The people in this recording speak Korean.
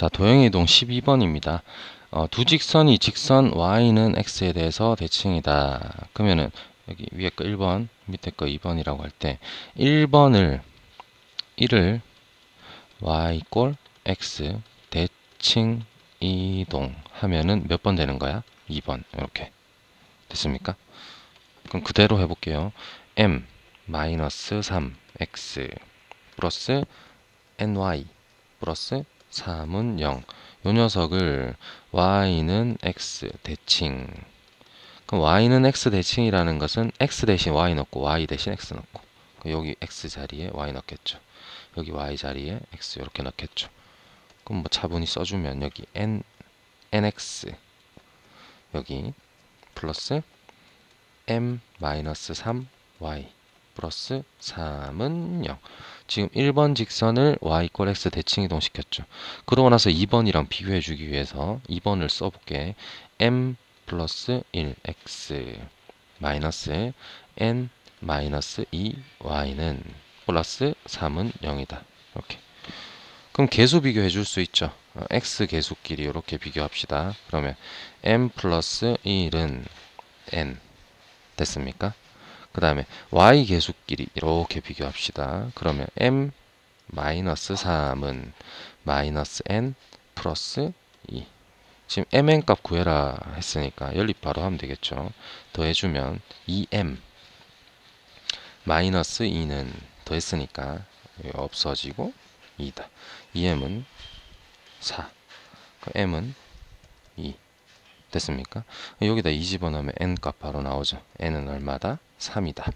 자, 도형이동 12번입니다. 어, 두 직선이 직선 y는 x에 대해서 대칭이다. 그러면은 여기 위에 거 1번, 밑에 거 2번이라고 할 때 1번을 1을 y 꼴 x 대칭 이동 하면은 몇 번 되는 거야? 2번. 이렇게. 됐습니까? 그럼 그대로 해 볼게요. m 마이너스 3 x 플러스 ny 플러스 3은 0. 요 녀석을 y는 x 대칭. 그럼 y는 x 대칭이라는 것은 x 대신 y 넣고 y 대신 x 넣고 그럼 여기 x 자리에 y 넣겠죠. 여기 y 자리에 x 이렇게 넣겠죠. 그럼 뭐 차분히 써주면 여기 n nx 여기 플러스 m 마이너스 3y 플러스 3은 0. 지금 1번 직선을 y 꼴 x 대칭 이동시켰죠. 그러고 나서 2번이랑 비교해 주기 위해서 2번을 써볼게. m 플러스 1x 마이너스 n 마이너스 2y는 플러스 3은 0이다. 이렇게. 그럼 계수 비교해 줄 수 있죠. 어, x 계수끼리 이렇게 비교합시다. 그러면 m 플러스 1은 n 됐습니까? 그 다음에 y 계수끼리 이렇게 비교합시다. 그러면 m 마이너스 3은 마이너스 n 플러스 2. 지금 mn 값 구해라 했으니까 연립 바로 하면 되겠죠. 더해주면 2m 마이너스 2는 더했으니까 없어지고 2다. 2m은 4. m은 2. 됐습니까? 여기다 2 집어넣으면 n 값 바로 나오죠. n은 얼마다? 3이다.